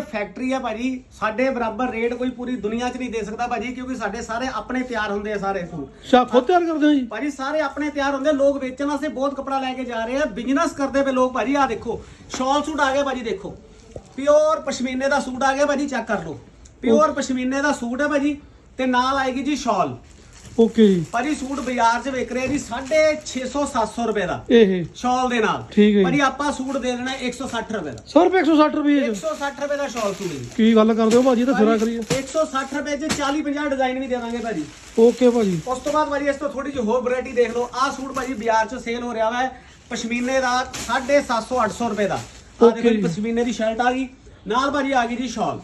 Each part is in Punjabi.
ਫੈਕਟਰੀ ਆ ਭਾਜੀ। ਸਾਡੇ ਬਰਾਬਰ ਰੇਟ ਕੋਈ ਪੂਰੀ ਦੁਨੀਆ 'ਚ ਨਹੀਂ ਦੇ ਸਕਦਾ ਭਾਜੀ ਕਿਉਂਕਿ ਸਾਡੇ ਸਾਰੇ ਆਪਣੇ ਤਿਆਰ ਹੁੰਦੇ ਆ ਸਾਰੇ ਸੂਟ ਅੱਛਾ ਖੁਦ ਤਿਆਰ ਕਰਦੇ ਹੋ ਜੀ? ਭਾਜੀ ਸਾਰੇ ਆਪਣੇ ਤਿਆਰ ਹੁੰਦੇ ਲੋਕ ਵੇਚਣ ਵਾਸਤੇ ਬਹੁਤ ਕਪੜਾ ਲੈ ਕੇ ਜਾ ਰਹੇ ਆ। ਬਿਜ਼ਨਸ ਕਰਦੇ ਪਏ ਲੋਕ ਭਾਜੀ ਆ ਦੇਖੋ। ਸ਼ਾਲ ਸੂਟ ਆ ਗਏ ਭਾਜੀ ਦੇਖੋ। ਪਿਓਰ ਪਸ਼ਮੀਨੇ ਦਾ ਸੂਟ ਆ ਗਿਆ ਭਾਜੀ ਚੈੱਕ ਕਰ ਲਓ। ਪਿਓਰ ਪਸ਼ਮੀਨੇ ਦਾ ਸੂਟ ਹੈ ਭਾਜੀ ਤੇ ਨਾਲ ਆਏਗੀ ਜੀ ਸ਼ਾਲ। ਓਕੇ ਜੀ। ਭਾਜੀ ਸੂਟ ਬਾਜ਼ਾਰ 'ਚ ਵਿਕ ਰਿਹਾ ਜੀ 650 700 ਰੁਪਏ ਦਾ। ਇਹ। ਸ਼ਾਲ ਦੇ ਨਾਲ। ਠੀਕ ਹੈ ਜੀ। ਭਾਜੀ ਆਪਾਂ ਸੂਟ ਦੇ ਦੇਣਾ 160 ਰੁਪਏ ਦਾ। 100 ਰੁਪਏ 160 ਰੁਪਏ ਚ। 160 ਰੁਪਏ ਦਾ ਸ਼ਾਲ ਸੂਟ ਜੀ। ਕੀ ਗੱਲ ਕਰਦੇ ਹੋ ਭਾਜੀ ਇਹ ਤਾਂ ਸਿਰਾ ਕਰੀਏ। 160 ਰੁਪਏ 'ਚ 40 50 ਡਿਜ਼ਾਈਨ ਵੀ ਦੇ ਦਾਂਗੇ ਭਾਜੀ। ਓਕੇ ਭਾਜੀ। ਉਸ ਤੋਂ ਬਾਅਦ ਭਾਜੀ ਇਸ ਤੋਂ ਥੋੜੀ ਜਿਹੀ ਹੋਰ ਵੈਰਾਈਟੀ ਦੇਖ ਲਓ। ਆਹ ਸੂਟ ਭਾਜੀ ਬਾਜ਼ਾਰ 'ਚ ਸੇਲ ਹੋ ਰਿਹਾ ਵਾ। ਪਸ਼ਮੀਨੇ ਦਾ 750 800 ਰੁਪਏ ਦਾ। ਆਹ Okay ਦੇਖੋ ਜੀ ਜੀ। ਪਸ਼ਮੀਨੇ ਦੀ ਸ਼ਰਟ ਆ ਗਈ। ਨਾਲ ਭਾਜੀ ਆ ਗਈ ਜੀ ਸ਼ਾਲ।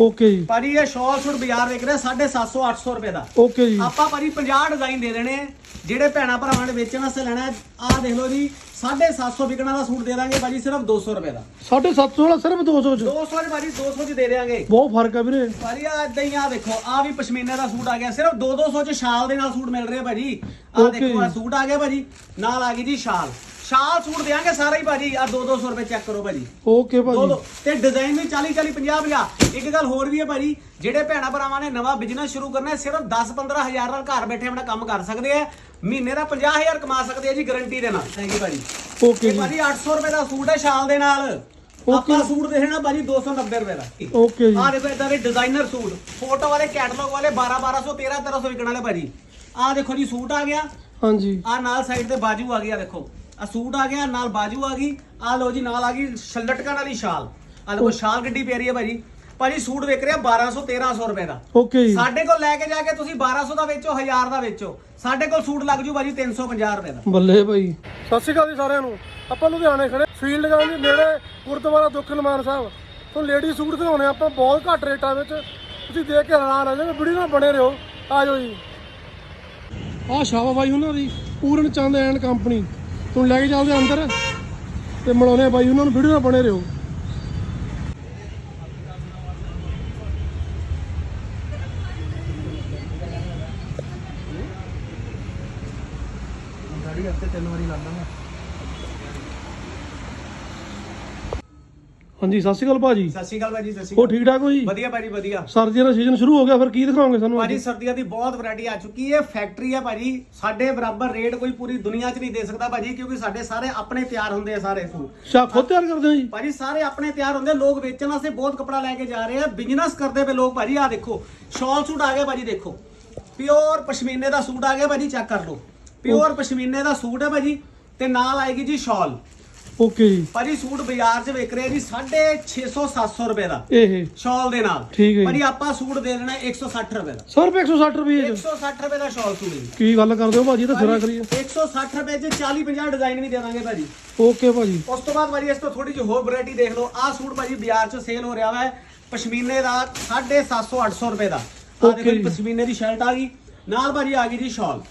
ਓਕੇ ਜੀ। ਭਾਜੀ ਇਹ ਸ਼ਾਲ ਸੂਟ ਬਾਜ਼ਾਰ ਵਿਕ ਰਿਹਾ 750 800 ਰੁਪਏ ਦਾ। ਓਕੇ ਜੀ। ਆਪਾਂ ਭਾਜੀ 50 ਡਿਜ਼ਾਈਨ ਦੇ ਦੇਣੇ ਆ। ਜਿਹੜੇ ਭੈਣਾ ਭਰਾਵਾਂ ਨੇ ਵੇਚਣ ਵਾਸਤੇ ਲੈਣਾ ਆਹ ਦੇਖ ਲਓ ਜੀ 750 ਵਿਕਣਾ ਦਾ ਸੂਟ ਦੇ ਦਾਂਗੇ ਭਾਜੀ ਸਿਰਫ 200 ਰੁਪਏ ਦਾ। 750 ਵਾਲਾ ਸਿਰਫ 200 ਚ? 200 ਚ ਭਾਜੀ 200 ਚ ਦੇ ਦੇਾਂਗੇ ਬਹੁਤ ਫ਼ਰਕ ਹੈ ਵੀਰੇ। ਭਾਜੀ ਆ ਇਦਾਂ ਹੀ ਆ ਦੇਖੋ ਆ ਵੀ ਪਸ਼ਮੀਨੇ ਦਾ ਸੂਟ ਆ ਗਿਆ ਸਿਰਫ 2-200 ਚ ਸ਼ਾਲ ਦੇ ਨਾਲ ਸੂਟ ਮਿਲ ਰਿਹਾ ਭਾਜੀ। ਆ ਦੇਖੋ ਆ। ਸੂਟ ਆ ਗਿਆ ਭਾਜੀ ਨਾਲ ਆ ਗਈ ਜੀ ਸ਼ਾਲ। ਸ਼ਾਲ ਸੂਟ ਦੇਾਂਗੇ ਸਾਰਾ ਹੀ ਭਾਜੀ। ਆ 2-200 ਰੁਪਏ ਚੈੱਕ ਕਰੋ ਭਾਜੀ। ਓਕੇ ਦੋ ਭਾਜੀ। ਦੋ ਤੇ ਡਿਜ਼ਾਈਨ ਵੀ 40 40 50 50 ਇੱਕ ਗੱਲ ਹੋਰ ਵੀ ਹੈ ਭਾਜੀ ਜਿਹੜੇ ਭੈਣਾ ਭਰਾਵਾਂ ਨੇ ਨਵਾਂ ਬਿਜ਼ਨਸ ਸ਼ੁਰੂ ਕਰਨਾ ਹੈ ਸਿਰਫ 10 15 ਹਜ਼ਾਰ ਨਾਲ ਘਰ ਬੈਠੇ ਆਪਣਾ ਕੰਮ ਕਰ ਸਕਦੇ ਆ। ਮਹੀਨੇ ਦਾ 50 ਹਜ਼ਾਰ ਕਮਾ ਸਕਦੇ ਆ ਜੀ ਗਾਰੰਟੀ ਦੇ ਨਾਲ। ਥੈਂਕ ਯੂ ਭਾਜੀ। ਓਕੇ ਇਹ ਜੀ। ਭਾਜੀ 800 ਰੁਪਏ ਦਾ ਸੂਟ ਹੈ ਸ਼ਾਲ ਦੇ ਨਾਲ। ਆਪਾਂ ਸੂਟ ਦੇਖਣਾ ਭਾਜੀ 290 ਰੁਪਏ ਦਾ। ਓਕੇ ਜੀ। ਆ ਦੇਖੋ ਇਦਾਂ ਦੇ ਡਿਜ਼ਾਈਨਰ ਸੂਟ। ਫੋਟੋ ਵਾਲੇ ਕੈਟਲੌਗ ਵਾਲੇ 12 1200 13 1300 ਵਿਕਣ ਵਾਲੇ ਭਾਜੀ। ਆ ਦੇਖੋ ਜੀ ਸੂਟ ਆ ਗਿਆ। ਹਾਂਜੀ। ਆ ਨਾਲ ਸਾਈਡ ਤੇ ਬਾਜੂ ਆ ਗਿਆ ਦੇਖੋ। ਆ ਸੂਟ ਆ ਗਿਆ ਨਾਲ ਬਾਜੂ ਆ ਗਈ ਆ ਲੋ ਜੀ ਨਾਲ ਆ ਗਈ ਛੱਲਟਕਾਂ ਵਾਲੀ ਸ਼ਾਲ। ਆ ਦੇਖੋ ਸ਼ਾਲ ਗੱਡੀ ਪਿਆਰੀ ਹੈ ਭਾਜੀ। ਭਾਜੀ ਸੂਟ ਵਿਕ ਰਿਹਾ 1200 1300 ਰੁਪਏ ਦਾ। ਓਕੇ ਜੀ। ਸਾਡੇ ਕੋਲ ਲੈ ਕੇ ਜਾ ਕੇ ਤੁਸੀਂ 1200 ਦਾ ਵੇਚੋ 1000 ਦਾ ਵੇਚੋ। ਸਾਡੇ ਕੋਲ ਸੂਟ ਲੱਗ ਜੂ ਭਾਜੀ 350 ਰੁਪਏ ਦਾ। ਬੱਲੇ ਭਾਈ। ਸਤਿ ਸ਼੍ਰੀ ਅਕਾਲ ਜੀ ਸਾਰਿਆਂ ਨੂੰ। ਆਪਾਂ ਲੁਧਿਆਣੇ ਖੜੇ ਫੀਲਡ ਗਾਂ ਦੇ ਨੇੜੇ ਗੁਰਦੁਆਰਾ ਦੁੱਖ ਨਿਵਾਰਨ ਸਾਹਿਬ। ਤੋਂ ਲੇਡੀ ਸੂਟ ਦਿਖਾਉਣੇ ਆਪਾਂ ਬਹੁਤ ਘੱਟ ਰੇਟਾਂ ਵਿੱਚ। ਤੁਸੀਂ ਦੇਖ ਕੇ ਹੈਰਾਨ ਰਹਿ ਜਾਓਗੇ ਵੀਡੀਓ ਨਾਲ ਬਣੇ ਰਹੋ। ਆ ਜਾਓ ਜੀ। ਆਹ ਸ਼ਾਬਾ ਬਾਈ ਉਹਨਾਂ ਦੀ ਪੂਰਨ ਚੰਦ ਐਂਡ ਕੰਪਨੀ। ਤੂੰ ਲੈ ਕੇ ਚੱਲਦੇ ਅੰਦਰ ਤੇ ਮਿਲਾਉਣੇ ਆ ਬਾਈ, ਉਹਨਾਂ ਨੂੰ ਵੀਡੀਓ ਨਾਲ ਬਣੇ ਰਹੋ। ਗਾੜੀ ਹਫ਼ਤੇ ਤਿੰਨ ਵਾਰੀ ਲਾਉਂਦਾ ਮੈਂ। ਹਾਂਜੀ ਸਤਿ ਸ਼੍ਰੀ ਅਕਾਲ ਭਾਜੀ। ਸਤਿ ਸ਼੍ਰੀ ਅਕਾਲ ਭਾਜੀ ਸਤਿ ਸ਼੍ਰੀ ਹੋ ਅਕਾਲ। ਠੀਕ ਠਾਕ ਹੋ ਜੀ? ਵਧੀਆ ਭਾਜੀ ਵਧੀਆ। ਸਰਦੀਆਂ ਦਾ ਸੀਜ਼ਨ ਸ਼ੁਰੂ ਹੋ ਗਿਆ ਫਿਰ ਕੀ ਦਿਖਾਓਗੇ ਸਾਨੂੰ? ਭਾਜੀ ਸਰਦੀਆਂ ਦੀ ਬਹੁਤ ਵੈਰਾਈਟੀ ਆ ਚੁੱਕੀ ਹੈ ਫੈਕਟਰੀ ਹੈ ਭਾਜੀ। ਸਾਡੇ ਬਰਾਬਰ ਰੇਟ ਕੋਈ ਪੂਰੀ ਦੁਨੀਆ 'ਚ ਨਹੀਂ ਦੇ ਸਕਦਾ ਭਾਜੀ ਕਿਉਂਕਿ ਸਾਡੇ ਸਾਰੇ ਆਪਣੇ ਤਿਆਰ ਹੁੰਦੇ ਆ ਸਾਰੇ ਸੂਟ ਅੱਛਾ ਖੁਦ ਤਿਆਰ ਕਰਦੇ ਹੋ ਜੀ? ਭਾਜੀ ਸਾਰੇ ਆਪਣੇ ਤਿਆਰ ਹੁੰਦੇ ਲੋਕ ਵੇਚਣ ਵਾਸਤੇ ਬਹੁਤ ਕਪੜਾ ਲੈ ਕੇ ਜਾ ਰਹੇ ਆ। ਬਿਜ਼ਨਸ ਕਰਦੇ ਪਏ ਲੋਕ ਭਾਜੀ ਆ ਦੇਖੋ ਸ਼ਾਲ ਸੂਟ ਆ ਗਿਆ ਭਾਜੀ ਦੇਖੋ। ਪਿਓਰ ਪਸ਼ਮੀਨੇ ਦਾ ਸੂਟ ਆ ਗਿਆ ਭਾਜੀ ਚੈੱਕ ਕਰ ਲਓ। ਪਿਓਰ ਪਸ਼ਮੀਨੇ ਦਾ ਸੂਟ ਹੈ ਭਾਜੀ ਤੇ ਨਾਲ ਆਏਗੀ ਜੀ ਸ਼ਾਲ ਓਕੇ ਜੀ। ਭਾਜੀ ਸੂਟ ਬਾਜ਼ਾਰ 'ਚ ਵਿਕ ਰਿਹਾ ਜੀ 650 700 ਰੁਪਏ ਦਾ। ਇਹ। ਸ਼ਾਲ ਦੇ ਨਾਲ। ਠੀਕ ਹੈ ਜੀ। ਭਾਜੀ ਆਪਾਂ ਸੂਟ ਦੇ ਦੇਣਾ 160 ਰੁਪਏ ਦਾ। 100 ਰੁਪਏ 160 ਰੁਪਏ ਚ? 160 ਰੁਪਏ ਦਾ ਸ਼ਾਲ ਸੂਟ ਜੀ। ਕੀ ਗੱਲ ਕਰਦੇ ਹੋ ਭਾਜੀ ਇਹ ਤਾਂ ਸਿਰਾ ਕਰੀਏ। 160 ਰੁਪਏ 'ਚ 40 50 ਡਿਜ਼ਾਈਨ ਵੀ ਦੇ ਦਾਂਗੇ ਭਾਜੀ। ਓਕੇ ਭਾਜੀ। ਉਸ ਤੋਂ ਬਾਅਦ ਭਾਜੀ ਇਸ ਤੋਂ ਥੋੜੀ ਜਿਹੀ ਹੋਰ ਵੈਰਾਈਟੀ ਦੇਖ ਲਓ। ਆਹ ਸੂਟ ਭਾਜੀ ਬਾਜ਼ਾਰ 'ਚ ਸੇਲ ਹੋ ਰਿਹਾ ਵਾ ਪਸ਼ਮੀਨੇ ਦਾ 750 800 ਰੁਪਏ ਦਾ। ਆਹ Okay ਦੇਖੋ ਜੀ ਜੀ। ਪਸ਼ਮੀਨੇ ਦੀ ਸ਼ਰਟ ਆ ਗਈ। ਨਾਲ ਭਾਜੀ ਆ ਗਈ ਜੀ ਸ਼ਾਲ।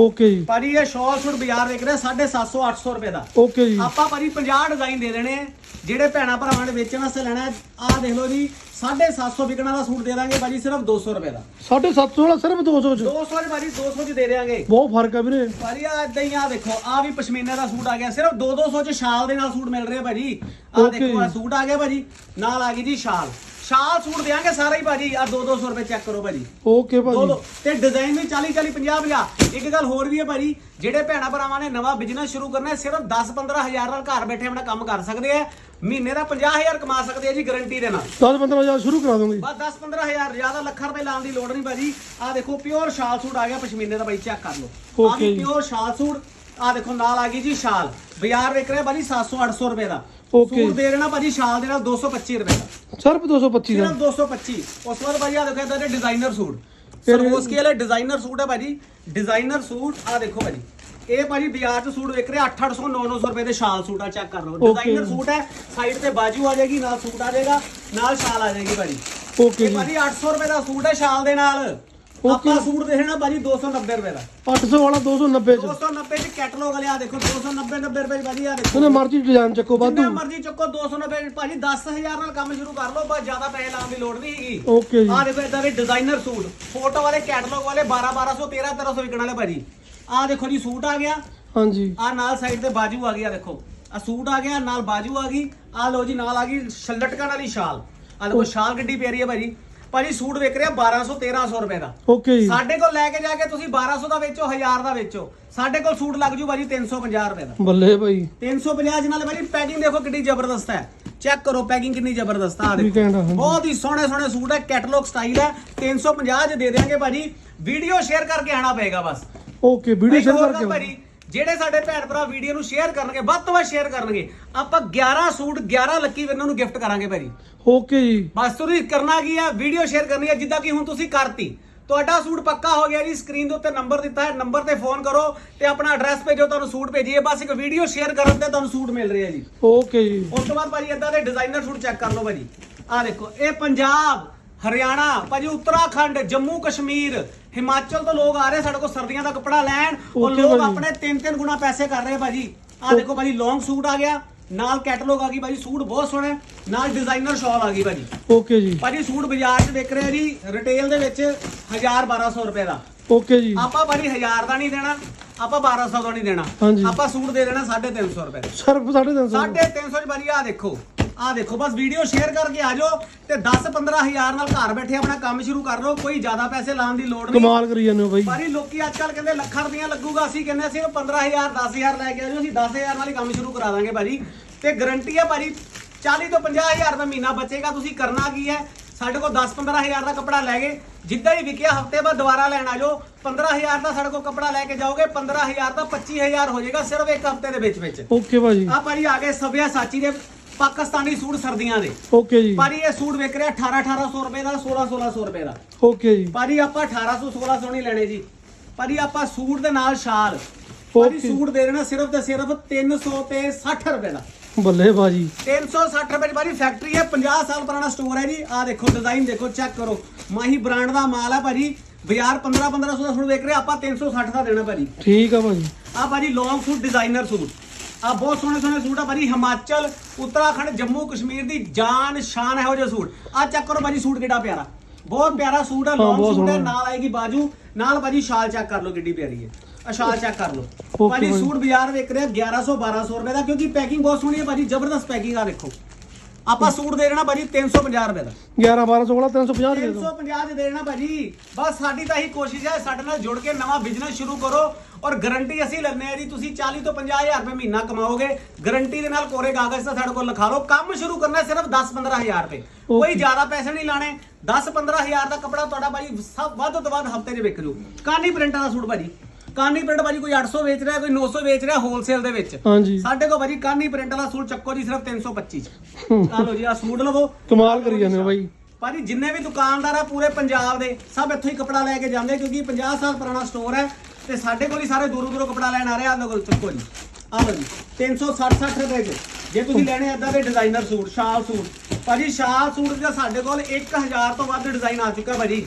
ਓਕੇ ਜੀ। ਭਾਜੀ ਇਹ ਸ਼ਾਲ ਸੂਟ ਬਾਜ਼ਾਰ ਵਿਕ ਰਿਹਾ 750 800 ਰੁਪਏ ਦਾ। ਓਕੇ ਜੀ। ਆਪਾਂ ਭਾਜੀ 50 ਡਿਜ਼ਾਈਨ ਦੇ ਦੇਣੇ। ਆ। ਜਿਹੜੇ ਭੈਣਾ ਭਰਾਵਾਂ ਨੇ ਵੇਚਣ ਵਾਸਤੇ ਲੈਣਾ ਆਹ ਦੇਖ ਲਓ ਜੀ 750 ਵਿਕਣਾ ਦਾ ਸੂਟ ਦੇ ਦਾਂਗੇ ਭਾਜੀ ਸਿਰਫ 200 ਰੁਪਏ ਦਾ। 750 ਵਾਲਾ ਸਿਰਫ 200 ਚ 200 ਚ ਭਾਜੀ 200 ਚ ਦੇ ਦੇਾਂਗੇ ਬਹੁਤ ਫ਼ਰਕ ਹੈ ਵੀਰੇ। ਭਾਜੀ ਆ ਇਦਾਂ ਹੀ ਆ ਦੇਖੋ ਆ ਵੀ ਪਸ਼ਮੀਨੇ ਦਾ ਸੂਟ ਆ ਗਿਆ ਸਿਰਫ 2-200 ਚ ਸ਼ਾਲ ਦੇ ਨਾਲ ਸੂਟ ਮਿਲ ਰਿਹਾ ਭਾਜੀ। ਆ ਦੇਖੋ ਆ ਸੂਟ ਆ ਗਿਆ ਭਾਜੀ ਨਾਲ ਆ ਗਈ ਜੀ ਸ਼ਾਲ ਸ਼ਾਲ ਸੂਟ ਦੇਾਂਗੇ ਸਾਰਾ ਹੀ ਭਾਜੀ। ਆ 2-200 ਰੁਪਏ ਚੈੱਕ ਕਰੋ ਭਾਜੀ। ਓਕੇ ਦੋ ਭਾਜੀ। ਦੋ ਤੇ ਡਿਜ਼ਾਈਨ ਵੀ 40 40 50 50 ਇੱਕ ਗੱਲ ਹੋਰ ਵੀ ਹੈ ਭਾਜੀ ਜਿਹੜੇ ਭੈਣਾ ਭਰਾਵਾਂ ਨੇ ਨਵਾਂ ਬਿਜ਼ਨਸ ਸ਼ੁਰੂ ਕਰਨਾ ਹੈ ਸਿਰਫ 10 15 ਹਜ਼ਾਰ ਨਾਲ ਘਰ ਬੈਠੇ ਆਪਣਾ ਕੰਮ ਕਰ ਸਕਦੇ ਆ ਮਹੀਨੇ ਦਾ 50 ਹਜ਼ਾਰ ਕਮਾ ਸਕਦੇ ਆ ਜੀ ਗਾਰੰਟੀ ਦੇ ਨਾਲ। 10 15 ਹਜ਼ਾਰ ਸ਼ੁਰੂ ਕਰਾ ਦੋਗੇ ਬਸ 10 15 ਹਜ਼ਾਰ ਜ਼ਿਆਦਾ ਲੱਖਾਂ ਰੁਪਏ ਲਾਉਣ ਦੀ ਲੋੜ ਨਹੀਂ ਭਾਜੀ। ਆ ਦੇਖੋ ਪਿਓਰ ਸ਼ਾਲ ਸੂਟ ਆ ਗਿਆ ਪਸ਼ਮੀਨੇ ਦਾ ਬਾਈ ਚੈੱਕ ਕਰ ਲਓ। ਆ Okay ਵੀ ਜੀ। ਪਿਓਰ ਸ਼ਾਲ ਸੂਟ ਆ ਦੇਖੋ ਨਾਲ ਆ ਗਈ ਜੀ ਸ਼ਾਲ ਬਾਜ਼ਾਰ ਵਿਕ ਰਿਹਾ ਭਾਜੀ 700 800 ਰੁਪਏ ਦਾ। Okay। ਸੂਟ ਦੇ ਦੇਣਾ ਭਾਜੀ ਸ਼ਾਲ ਦੇ ਨਾਲ 225 ਰੁਪਏ ਦਾ। ਸਿਰਫ 225 ਦਾ ਸਿਰਫ 225 ਉਸ ਤੋਂ ਬਾਅਦ ਭਾਜੀ ਆ ਦੇਖੋ ਇਦਾਂ ਦੇ ਡਿਜ਼ਾਈਨਰ ਸੂਟ। ਫਿਰ- ਸਰਵੋਸਕੀ ਵਾਲੇ ਡਿਜ਼ਾਈਨਰ ਸੂਟ ਹੈ ਭਾਜੀ। ਡਿਜ਼ਾਈਨਰ ਸੂਟ ਆ ਦੇਖੋ ਭਾਜੀ। ਇਹ ਭਾਜੀ ਬਾਜ਼ਾਰ 'ਚ ਸੂਟ ਵਿਕ ਰਿਹਾ 800 900 ਰੁਪਏ ਦੇ ਸ਼ਾਲ ਸੂਟ ਆ ਚੈੱਕ ਕਰ ਲਓ। ਡਿਜ਼ਾਈਨਰ ਸੂਟ ਹੈ ਸਾਈਡ ਤੇ ਬਾਜੂ ਆ ਜਾਏਗੀ ਨਾਲ ਸੂਟ ਆ ਜਾਏਗਾ ਨਾਲ ਸ਼ਾਲ ਆ ਜਾਏਗੀ ਭਾਜੀ। ਓਕੇ ਜੀ। ਭਾਜੀ 800 ਰੁਪਏ ਦਾ ਸੂਟ ਹੈ ਸ਼ਾਲ ਦੇ ਨਾਲ। ਆਪਾਂ ਸੂਟ ਦੇਖਣਾ ਭਾਜੀ 290 ਰੁਪਏ ਦਾ। 800 ਵਾਲਾ 290 ਚ। 290 ਚ ਕੈਟਲੌਗ ਵਾਲੇ ਆ ਦੇਖੋ 290 90 ਰੁਪਏ ਭਾਜੀ ਆ ਦੇਖੋ। ਉਹਨੇ ਮਰਜ਼ੀ ਡਿਜ਼ਾਈਨ ਚੱਕੋ ਜਿੰਨਾ ਵਾਧੂ ਮਰਜ਼ੀ ਚੱਕੋ 290 ਚ ਭਾਜੀ 10000 ਨਾਲ ਕੰਮ ਸ਼ੁਰੂ ਕਰ ਲਓ ਬਸ ਜ਼ਿਆਦਾ ਪੈਸੇ ਲਾਉਣ ਦੀ ਲੋੜ ਨਹੀਂ ਹੈਗੀ। ਓਕੇ ਜੀ। ਆ ਦੇਖੋ ਇਦਾਂ ਦੇ ਡਿਜ਼ਾਈਨਰ ਸੂਟ ਫੋਟੋ ਵਾਲੇ ਕੈਟਲੌਗ ਵਾਲੇ 12 1200 13 1300 ਵਿਕਣ ਵਾਲੇ ਭਾਜੀ। ਆ ਦੇਖੋ ਜੀ ਸੂਟ ਆ ਗਿਆ। ਹਾਂਜੀ। ਆ ਨਾਲ ਸਾਈਡ ਤੇ ਬਾਜੂ ਆ ਗਿਆ ਦੇਖੋ। ਆ ਸੂਟ ਆ ਗਿਆ ਨਾਲ ਬਾਜੂ ਆ ਗਈ। ਆ ਲੋ ਜੀ ਨਾਲ ਆ ਗਈ ਛੱਲਟਕਾਂ ਵਾਲੀ ਸ਼ਾਲ। ਆ ਦੇਖੋ ਸ਼ਾਲ ਗੱਡੀ ਪਿਆਰੀ ਹੈ ਭਾਜੀ। ਭਾਜੀ ਸੂਟ ਵਿਕ ਰਿਹਾ 1200 1300 ਰੁਪਏ ਦਾ। ਓਕੇ ਜੀ। ਸਾਡੇ ਕੋਲ ਲੈ ਕੇ ਜਾ ਕੇ ਤੁਸੀਂ 1200 ਦਾ ਵੇਚੋ 1000 ਦਾ ਵੇਚੋ। ਸਾਡੇ ਕੋਲ ਸੂਟ ਲੱਗ ਜੂ ਭਾਜੀ 350 ਰੁਪਏ ਦਾ। ਬੱਲੇ ਭਾਈ। 350 ਦੇ ਨਾਲ ਭਾਜੀ ਪੈਕਿੰਗ ਦੇਖੋ ਕਿੰਨੀ ਜ਼ਬਰਦਸਤ ਹੈ। ਚੈੱਕ ਕਰੋ ਪੈਕਿੰਗ ਕਿੰਨੀ ਜ਼ਬਰਦਸਤ ਆ ਦੇਖੋ। ਬਹੁਤ ਹੀ ਸੋਹਣੇ ਸੋਹਣੇ ਸੂਟ ਹੈ ਕੈਟਲੌਗ ਸਟਾਈਲ ਹੈ। 350 ਚ ਦੇ ਦੇਾਂਗੇ ਭਾਜੀ। ਵੀਡੀਓ ਸ਼ੇਅਰ ਕਰਕੇ ਆਣਾ ਪਏਗਾ ਬਸ। ਓਕੇ ਵੀਡੀਓ ਸ਼ੇਅਰ ਕਰਕੇ ਭਾਜੀ ਜਿਹੜੇ ਸਾਡੇ ਭੈਣ ਭਰਾ ਵੀਡੀਓ ਨੂੰ ਸ਼ੇਅਰ ਕਰਨਗੇ ਵੱਧ ਤੋਂ ਵੱਧ ਸ਼ੇਅਰ ਕਰਨਗੇ ਆਪਾਂ 11 ਸੂਟ 11 ਲੱਕੀ ਵਿਨਰ ਨੂੰ ਗਿਫਟ ਕਰਾਂਗੇ ਭਾਜੀ ਓਕੇ ਜੀ। ਬਸ ਤੁਸੀਂ ਕਰਨਾ ਕੀ ਹੈ ਵੀਡੀਓ ਸ਼ੇਅਰ ਕਰਨੀ ਹੈ ਜਿੱਦਾਂ ਕਿ ਹੁਣ ਤੁਸੀਂ ਕਰਤੀ। ਤੁਹਾਡਾ ਸੂਟ ਪੱਕਾ ਹੋ ਗਿਆ ਜੀ ਸਕਰੀਨ ਦੇ ਉੱਤੇ ਨੰਬਰ ਦਿੱਤਾ ਹੈ ਨੰਬਰ ਤੇ ਫੋਨ ਕਰੋ ਤੇ ਆਪਣਾ ਐਡਰੈਸ ਭੇਜੋ ਤੁਹਾਨੂੰ ਸੂਟ ਭੇਜੀਏ। ਬਸ ਇੱਕ ਵੀਡੀਓ ਸ਼ੇਅਰ ਕਰਨ ਤੇ ਤੁਹਾਨੂੰ ਸੂਟ ਮਿਲ ਰਿਹਾ ਜੀ। ਓਕੇ ਜੀ। ਉਸ ਤੋਂ ਬਾਅਦ ਭਾਜੀ ਇਦਾਂ ਦੇ ਡਿਜ਼ਾਈਨਰ ਸੂਟ ਚੈੱਕ ਕਰ ਲਓ ਭਾਜੀ ਆਹ ਦੇਖੋ ਇਹ ਪੰਜਾਬ ਹਰਿਆਣਾ ਭਾਜੀ ਉੱਤਰਾਖੰਡ ਜੰਮੂ ਕਸ਼ਮੀਰ ਹਿਮਾਚਲ ਤੋਂ ਲੋਕ ਆ ਰਹੇ ਸਾਡੇ ਕੋਲ ਸਰਦੀਆਂ ਦਾ ਕੱਪੜਾ ਲੈਣ। ਉਹ ਲੋਕ ਭਾਜੀ। ਆਪਣੇ ਤਿੰਨ ਤਿੰਨ ਗੁਣਾ ਪੈਸੇ ਕਰ ਰਹੇ ਭਾਜੀ। ਆਹ ਦੇਖੋ ਭਾਜੀ ਲੌਂਗ ਸੂਟ ਆ ਗਿਆ। ਨਾਲ ਕੈਟਲੌਗ ਆ ਗਈ ਭਾਜੀ ਸੂਟ ਬਹੁਤ ਸੋਹਣਾ। ਹੈ, ਨਾਲ ਡਿਜ਼ਾਈਨਰ ਸ਼ਾਲ ਆ ਗਈ ਭਾਜੀ। ਓਕੇ ਜੀ। ਭਾਜੀ ਸੂਟ ਬਾਜ਼ਾਰ 'ਚ ਵਿਕ ਰਿਹਾ ਜੀ ਰਿਟੇਲ ਦੇ ਵਿੱਚ 1000 1200 ਰੁਪਏ ਦਾ। ਓਕੇ ਜੀ। ਆਪਾਂ ਭਾਜੀ 1000 ਦਾ ਨਹੀਂ ਦੇਣਾ ਆਪਾਂ 1200 ਦਾ ਨਹੀਂ ਦੇਣਾ। ਹਾਂਜੀ। ਆਪਾਂ ਸੂਟ ਦੇ ਦੇਣਾ 350 ਰੁਪਏ ਦਾ। ਸਰਫ 350 ਸਾਢੇ 300 ਚ ਭਾਜੀ ਆ ਦੇਖੋ। ਆ ਦੇਖੋ ਬਸ ਵੀਡੀਓ ਸ਼ੇਅਰ ਕਰਕੇ ਆ ਜਾਓ ਤੇ 10 15000 ਨਾਲ ਘਰ ਬੈਠੇ ਆਪਣਾ ਕੰਮ ਸ਼ੁਰੂ ਕਰ ਲਓ। ਕੋਈ ਜ਼ਿਆਦਾ ਪੈਸੇ ਲਾਉਣ ਦੀ ਲੋੜ ਨਹੀਂ। ਕਮਾਲ ਕਰੀ ਜਾਂਦੇ ਹੋ ਬਾਈ। ਭਾਜੀ ਲੋਕੀ ਅੱਜ ਕੱਲ ਕਹਿੰਦੇ ਲੱਖਾਂ ਰੁਪਈਆ ਲੱਗੂਗਾ ਅਸੀਂ ਕਹਿੰਦੇ ਅਸੀਂ 15000 10000 ਲੈ ਕੇ ਆ ਜਾਓ ਅਸੀਂ 10000 ਨਾਲ ਹੀ ਕੰਮ ਸ਼ੁਰੂ ਕਰਾ ਦਾਂਗੇ ਭਾਜੀ। ਤੇ ਗਾਰੰਟੀ ਹੈ ਭਾਜੀ 40 ਤੋਂ 50000 ਦਾ ਮਹੀਨਾ ਬਚੇਗਾ ਤੁਸੀਂ ਕਰਨਾ ਕੀ ਹੈ? ਸਾਡੇ ਕੋਲ 10 15000 ਦਾ ਕੱਪੜਾ ਲੈ ਗਏ ਜਿੱਦਾਂ ਹੀ ਵਿਕਿਆ ਹਫ਼ਤੇ ਬਾਅਦ ਦੁਬਾਰਾ ਲੈਣ ਆ ਜਾਓ 15000 ਦਾ ਸਾਡੇ ਕੋਲ ਕੱਪੜਾ ਲੈ ਕੇ ਜਾਓਗੇ 15000 ਦਾ 25000 ਹੋ ਜਾਏਗਾ ਸਿਰਫ ਇੱਕ ਹਫ਼ਤੇ ਦੇ ਵਿੱਚ ਵਿੱਚ ਓਕੇ ਭਾਜੀ। ਆ ਭਾਜੀ ਆ ਗਏ ਸਭਿਆ ਸਾਚੀ ਦੇ ਪਾਕਿਸਤਾਨੀ ਸੂਟ ਸਰਦੀਆਂ ਦੇ। ਓਕੇ ਜੀ। ਭਾਜੀ ਇਹ ਸੂਟ ਵਿਕ ਰਿਹਾ 18 1800 ਰੁਪਏ ਦਾ 16 1600 ਰੁਪਏ ਦਾ। ਓਕੇ ਜੀ। ਭਾਜੀ ਆਪਾਂ 1800 1600 ਨਹੀਂ ਲੈਣੇ ਜੀ। ਭਾਜੀ ਆਪਾਂ ਸੂਟ ਦੇ ਨਾਲ ਸ਼ਾਲ। ਭਾਜੀ. ਸੂਟ ਦੇ ਦੇਣਾ ਸਿਰਫ ਤੇ ਸਿਰਫ 300 ਤੇ 60 ਰੁਪਏ ਦਾ। ਬੱਲੇ ਭਾਜੀ। 360 ਰੁਪਏ ਦੀ ਭਾਜੀ ਫੈਕਟਰੀ ਹੈ 50 ਸਾਲ ਪੁਰਾਣਾ ਸਟੋਰ ਹੈ ਜੀ। ਆ ਦੇਖੋ ਡਿਜ਼ਾਈਨ ਦੇਖੋ ਚੈੱਕ ਕਰੋ। ਮਾਹੀ ਬ੍ਰਾਂਡ ਦਾ ਮਾਲ ਹੈ ਭਾਜੀ। ਬਾਜ਼ਾਰ 15 1500 ਦਾ ਸੂਟ ਵੇਚ ਰਿਹਾ ਆਪਾਂ 360 ਦਾ ਦੇਣਾ ਭਾਜੀ। ਠੀਕ ਆ ਭਾਜੀ। ਆ ਭਾਜੀ ਲੌਂਗ ਸੂਟ ਡਿਜ਼ਾਈਨਰ ਸੂਟ। ਆ ਬਹੁਤ ਸੋਹਣੇ ਸੋਹਣੇ ਸੂਟ ਆ ਭਾਜੀ ਹਿਮਾਚਲ ਉੱਤਰਾਖੰਡ ਜੰਮੂ ਕਸ਼ਮੀਰ ਦੀ ਜਾਨ ਸ਼ਾਨ ਇਹੋ ਜਿਹੇ ਸੂਟ। ਆ ਚੈੱਕ ਕਰੋ ਭਾਜੀ ਸੂਟ ਕਿੱਡਾ ਪਿਆਰਾ। ਬਹੁਤ ਪਿਆਰਾ ਸੂਟ ਆ ਹਾਂ, ਲੌਂਗ ਸੂਟ ਹੈ। ਨਾਲ ਆਏਗੀ ਬਾਜੂ ਨਾਲ ਭਾਜੀ ਸ਼ਾਲ ਚੈੱਕ ਕਰ ਲਓ ਕਿੱਡੀ ਪਿਆਰੀ ਹੈ। ਆ ਸ਼ਾਲ ਚੈੱਕ ਕਰ ਲਓ। ਭਾਜੀ। ਸੂਟ ਬਾਜ਼ਾਰ ਵਿਕ ਰਿਹਾ 1100 1200 ਰੁਪਏ ਦਾ ਕਿਉਂਕਿ ਪੈਕਿੰਗ ਬਹੁਤ ਸੋਹਣੀ ਹੈ ਭਾਜੀ ਜ਼ਬਰਦਸਤ ਪੈਕਿੰਗ ਆ ਦੇਖੋ। ਆਪਾਂ ਸੂਟ ਦੇ ਦੇਣਾ ਭਾਜੀ 350 ਰੁਪਏ ਦਾ। 11 12 16 350 ਦੇ ਦਿਓ। 350 ਦੇ ਦੇਣਾ ਭਾਜੀ। ਬਸ ਸਾਡੀ ਤਾਂ ਇਹੀ ਕੋਸ਼ਿਸ਼ ਹੈ ਸਾਡੇ ਨਾਲ ਜੁੜ ਕੇ ਨਵਾਂ ਬਿਜ਼ਨਸ ਸ਼ੁਰੂ ਕਰੋ ਔਰ ਗਾਰੰਟੀ ਅਸੀਂ ਲੈਂਦੇ ਆ ਜੀ ਤੁਸੀਂ 40 ਤੋਂ 50000 ਰੁਪਏ ਮਹੀਨਾ ਕਮਾਓਗੇ। ਗਾਰੰਟੀ ਦੇ ਨਾਲ ਕੋਰੇ ਕਾਗਜ਼ ਤਾਂ ਸਾਡੇ ਕੋਲ ਲਿਖਾ ਲਓ। ਕੰਮ ਸ਼ੁਰੂ ਕਰਨਾ ਸਿਰਫ 10 15000 ਰੁਪਏ। ਕੋਈ ਜ਼ਿਆਦਾ ਪੈਸੇ ਨਹੀਂ ਲਾਣੇ। 10 15000 ਦਾ ਕੱਪੜਾ ਤੁਹਾਡਾ ਭਾਜੀ ਸਭ ਵੱਧ ਤੋਂ ਵੱਧ ਹਫ਼ਤੇ 'ਚ ਵਿਕ ਜੂ। ਕਾਨੀ ਪ੍ਰਿੰਟਾਂ ਦਾ ਸੂਟ ਭਾਜੀ? ਕਾਨੀ ਪ੍ਰਿੰਟ ਭਾਜੀ ਕੋਈ 800 ਵੇਚ ਰਿਹਾ ਕੋਈ 900 ਵੇਚ ਰਿਹਾ ਹੋਲਸੇਲ ਦੇ ਵਿੱਚ। ਹਾਂਜੀ। ਸਾਡੇ ਕੋਲ ਭਾਜੀ ਕਾਨੀ ਪ੍ਰਿੰਟ ਵਾਲਾ ਸੂਟ ਚੱਕੋ ਜੀ ਸਿਰਫ 325 ਚ। ਆ ਲਓ ਜੀ ਆ ਸੂਟ ਲਵੋ। ਕਮਾਲ ਕਰੀ ਜਾਂਦੇ ਹੋ ਬਾਈ। ਭਾਜੀ ਜਿੰਨੇ ਵੀ ਦੁਕਾਨਦਾਰ ਆ ਪੂਰੇ ਪੰਜਾਬ ਦੇ ਸਭ ਇੱਥੋਂ ਹੀ ਕੱਪੜਾ ਲੈ ਕੇ ਜਾਂਦੇ ਕਿਉਂਕਿ 50 ਸਾਲ ਪੁਰਾਣਾ ਸਟੋਰ ਹੈ ਤੇ ਸਾਡੇ ਕੋਲ ਹੀ ਸਾਰੇ ਦੂਰੋਂ ਦੂਰੋਂ ਕੱਪੜਾ ਲੈਣ ਆ ਰਹੇ ਆ। ਲੋਕ ਚੱਕੋ ਜੀ। ਆ ਲਓ ਜੀ 360 60 ਰੁਪਏ ਚ। ਜੇ ਤੁਸੀਂ ਲੈਣੇ ਏਦਾਂ ਦੇ ਡਿਜ਼ਾਈਨਰ ਸੂਟ ਸ਼ਾਲ ਸੂਟ। ਭਾਜੀ ਸ਼ਾਲ ਸੂਟ ਦਾ ਸਾਡੇ ਕੋਲ 1000 ਤੋਂ ਵੱਧ ਡਿਜ਼ਾਈਨ ਆ ਚੁੱਕਾ ਭਾਜੀ।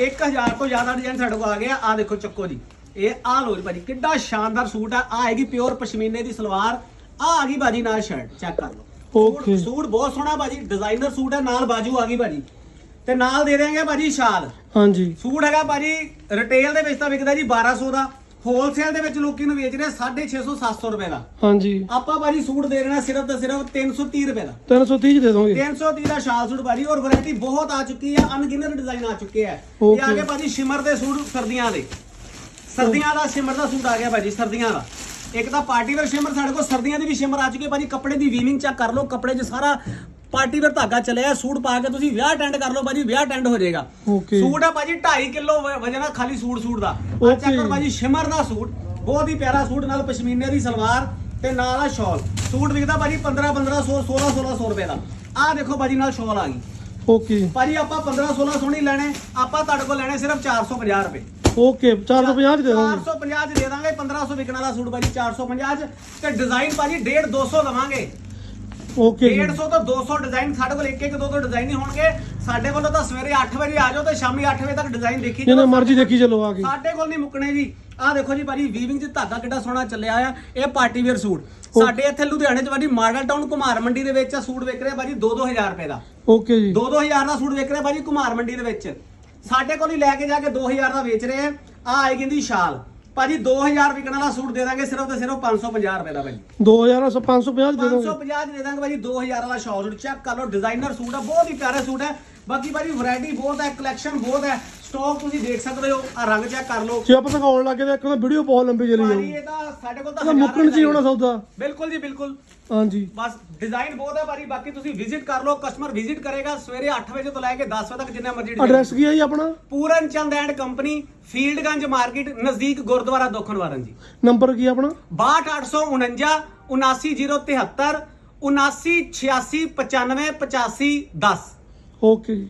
1000 ਤੋਂ ਜ਼ਿਆਦਾ ਡਿਜ਼ਾਈਨ ਸਾਡੇ ਕੋਲ ਆ ਗਿਆ ਆ। ਦੇਖੋ ਚੱਕੋ ਜੀ। ਇਹ ਆ ਲਓ ਜੀ ਭਾਜੀ ਕਿੱਡਾ ਸ਼ਾਨਦਾਰ ਸੂਟ ਆ। ਆ ਆਏਗੀ ਪਿਓਰ ਪਸ਼ਮੀਨੇ ਦੀ ਸਲਵਾਰ। ਆ ਆ ਗਈ ਭਾਜੀ ਨਾਲ ਸ਼ਰਟ ਚੈੱਕ ਕਰ ਲਓ। Okay. ਸੂਟ- ਬਹੁਤ ਸੋਹਣਾ ਭਾਜੀ ਡਿਜ਼ਾਈਨਰ ਸੂਟ ਹੈ ਨਾਲ ਬਾਜੂ ਆ ਗਈ ਭਾਜੀ। ਤੇ ਨਾਲ ਦੇ ਦੇਣਗੇ ਭਾਜੀ ਸ਼ਾਲ। ਹਾਂਜੀ। ਸੂਟ ਹੈਗਾ ਭਾਜੀ ਰਿਟੇਲ ਦੇ ਵਿੱਚ ਤਾਂ ਵਿਕਦਾ ਜੀ 1200 ਦਾ। ਹੋਲਸੇਲ ਦੇ ਵਿੱਚ ਲੋਕੀ ਨੂੰ ਵੇਚ ਰਹੇ 650 700 ਰੁਪਏ ਦਾ। ਹਾਂਜੀ। ਆਪਾਂ ਭਾਜੀ ਸੂਟ ਦੇ ਦੇਣਾ ਸਿਰਫ ਤੇ ਸਿਰਫ 330 ਰੁਪਏ ਦਾ। 330 ਚ ਦੇ ਦੋਗੇ। 330 ਦਾ ਸ਼ਾਲ ਸੂਟ ਭਾਜੀ ਔਰ ਵੈਰਾਈਟੀ ਬਹੁਤ ਆ ਚੁੱਕੀ ਆ ਅਨਗਿਨਰ ਡਿਜ਼ਾਈਨ ਆ ਚੁੱਕੇ ਆ। ਇਹ. ਆ ਗਏ ਭਾਜੀ ਸ਼ਿਮਰ ਦੇ ਸੂਟ ਸਰਦੀਆਂ ਦੇ। ਸਰਦੀਆਂ ਦਾ ਸ਼ਿਮਰ ਦਾ ਸੂਟ ਆ ਗਿਆ ਭਾਜੀ ਸਰਦੀਆਂ ਦਾ। ਇੱਕ ਤਾਂ ਪਾਰਟੀ ਵੇਅਰ ਸ਼ਿਮਰ ਸਾਡੇ ਕੋਲ ਸਰਦੀਆਂ ਦੀ ਵੀ ਸ਼ਿਮਰ ਆ ਚੁੱਕੀ ਹੈ ਭਾਜੀ। ਕੱਪੜੇ ਦੀ ਵੀਵਿੰਗ ਚੈੱਕ ਕਰ ਲਓ ਕੱਪੜੇ 'ਚ ਸਾਰਾ ਪਾਰਟੀ ਵੇਅਰ ਧਾਗਾ ਚੱਲਿਆ ਸੂਟ ਪਾ ਕੇ ਤੁਸੀਂ ਵਿਆਹ ਅਟੈਂਡ ਕਰ ਲਓ ਭਾਜੀ ਵਿਆਹ ਅਟੈਂਡ ਹੋ ਜਾਏਗਾ. ਸੂਟ ਆ ਭਾਜੀ 2.5 ਕਿਲੋ ਵਜਨ ਆ ਖਾਲੀ ਸੂਟ ਸੂਟ ਦਾ। ਆ. ਚੈੱਕ ਕਰੋ ਭਾਜੀ ਸ਼ਿਮਰ ਦਾ ਸੂਟ ਬਹੁਤ ਹੀ ਪਿਆਰਾ ਸੂਟ ਨਾਲ ਪਸ਼ਮੀਨੇ ਦੀ ਸਲਵਾਰ ਤੇ ਨਾਲ ਆ ਸ਼ਾਲ। ਸੂਟ ਵਿਕਦਾ ਭਾਜੀ 15 1500 16 1600 ਰੁਪਏ ਦਾ। ਆ ਦੇਖੋ ਭਾਜੀ ਨਾਲ ਸ਼ਾਲ ਆ ਗਈ। ਓਕੇ ਭਾਜੀ ਆਪਾਂ 15 1600 ਨਹੀਂ ਲੈਣੇ ਆਪਾਂ ਤੁਹਾਡੇ ਕੋਲ ਲੈਣੇ ਸਿਰਫ 450 ਰੁਪਏ। ਓਕੇ 450 ਚ ਦੇ ਦੋਗੇ। 450 ਚ ਦੇ ਦਾਂਗੇ 1500 ਵਿਕਣ ਵਾਲਾ ਸੂਟ ਭਾਜੀ 450 ਚ। ਤੇ ਡਿਜ਼ਾਈਨ ਭਾਜੀ 1.5 200 ਦਵਾਂਗੇ। ਓਕੇ ਜੀ। 150 ਤੋਂ 200 ਡਿਜ਼ਾਈਨ ਸਾਡੇ ਕੋਲ ਇੱਕ ਇੱਕ ਦੋ ਦੋ ਡਿਜ਼ਾਈਨ ਹੀ ਹੋਣਗੇ। ਸਾਡੇ ਕੋਲ ਤਾਂ ਸਵੇਰੇ 8 ਵਜੇ ਆ ਜਾਓ ਤੇ ਸ਼ਾਮੀ 8 ਵਜੇ ਤੱਕ ਡਿਜ਼ਾਈਨ ਦੇਖੀ ਜਾਓ। ਮਰਜ਼ੀ ਦੇਖੀ ਚਲੋ ਆ ਕੇ। ਸਾਡੇ ਕੋਲ ਨਹੀਂ ਮੁੱਕਣੇ ਜੀ। ਆਹ ਦੇਖੋ ਜੀ ਭਾਜੀ ਵੀਵਿੰਗ 'ਚ ਧਾਗਾ ਕਿੱਡਾ ਸੋਹਣਾ ਚੱਲਿਆ ਆ। ਇਹ ਪਾਰਟੀ ਵੇਅਰ ਸੂਟ। ਸਾਡੇ ਇੱਥੇ ਲੁਧਿਆਣੇ 'ਚ ਭਾਜੀ ਮਾਡਲ ਟਾਊਨ ਕੁਮਾਰ ਮੰਡੀ ਦੇ ਵਿੱਚ ਸੂਟ ਵਿਕ ਰਿਹਾ ਭਾਜੀ 2-2000 ਰੁਪਏ ਦਾ। ਓਕੇ ਜੀ। 2-2000 ਦਾ ਸੂਟ ਵਿਕ ਰਿਹਾ ਭਾਜੀ ਕੁਮਾਰ ਮੰਡੀ ਦੇ ਵਿੱਚ। ਸਾਡੇ ਕੋਲ ਹੀ ਲੈ ਕੇ ਜਾ ਕੇ 2000 ਦਾ ਵੇਚ ਰਹੇ ਆ। ਆ ਆਏਗੀ ਇਹਦੀ ਸ਼ਾਲ ਭਾਜੀ 2000 ਵਿਕਣ ਵਾਲਾ ਸੂਟ ਦੇ ਦਾਂਗੇ ਸਿਰਫ ਤੇ ਸਿਰਫ 550 ਰੁਪਏ ਦਾ ਭਾਜੀ। 2000 550 ਦੇ ਦੋਗੇ। 550 ਦੇ ਦਾਂਗੇ ਭਾਜੀ 2000 ਵਾਲਾ ਸ਼ਾਲ ਸੂਟ। ਚੈੱਕ ਕਰ ਲਓ ਡਿਜ਼ਾਈਨਰ ਸੂਟ ਹੈ ਬਹੁਤ ਹੀ ਪਿਆਰਾ ਸੂਟ ਹੈ ਬਾਕੀ ਭਾਜੀ ਵੈਰਾਈਟੀ ਬਹੁਤ ਹੈ ਕਲੈਕਸ਼ਨ ਬਹੁਤ ਹੈ। ਸਟਾਕ ਤੁਸੀਂ ਦੇਖ ਸਕਦੇ ਹੋ ਆ ਰੰਗ ਚੈੱਕ ਕਰ ਲਓ। ਜੇ ਆਪਾਂ ਦਿਖਾਉਣ ਲੱਗੇ ਤਾਂ ਇੱਕ ਤਾਂ ਵੀਡੀਓ ਬਹੁਤ ਲੰਬੀ ਚਲੀ ਭਾਜੀ ਜਾਊਗੀ ਇਹ ਤਾਂ ਸਾਡੇ ਕੋਲ ਤਾਂ ਮੁੱਕਣ ਚ ਹੀ ਹੋਣਾ ਸੌਦਾ। ਬਿਲਕੁਲ ਜੀ ਬਿਲਕੁਲ। ਹਾਂਜੀ। ਬਸ ਡਿਜ਼ਾਈਨ ਬਹੁਤ ਹੈ ਭਾਜੀ ਬਾਕੀ ਤੁਸੀਂ ਵਿਜ਼ਿਟ ਕਰ ਲਓ ਕਸਟਮਰ ਵਿਜ਼ਿਟ ਕਰੇਗਾ ਸਵੇਰੇ 8 ਵਜੇ ਤੋਂ ਲੈ ਕੇ 10 ਵਜੇ ਤੱਕ ਜਿੰਨਾ ਮਰਜ਼ੀ design- ਐਡਰੈਸ ਕੀ ਹੈ ਜੀ ਆਪਣਾ? Puran Chand and company Fieldganj market ਨਜ਼ਦੀਕ ਗੁਰਦੁਆਰਾ ਦੋਖਨਵਾਰਨ ਜੀ। ਨੰਬਰ ਕੀ ਹੈ ਆਪਣਾ? 62849 79073 79685 95 85 10 ਓਕੇ ਜੀ।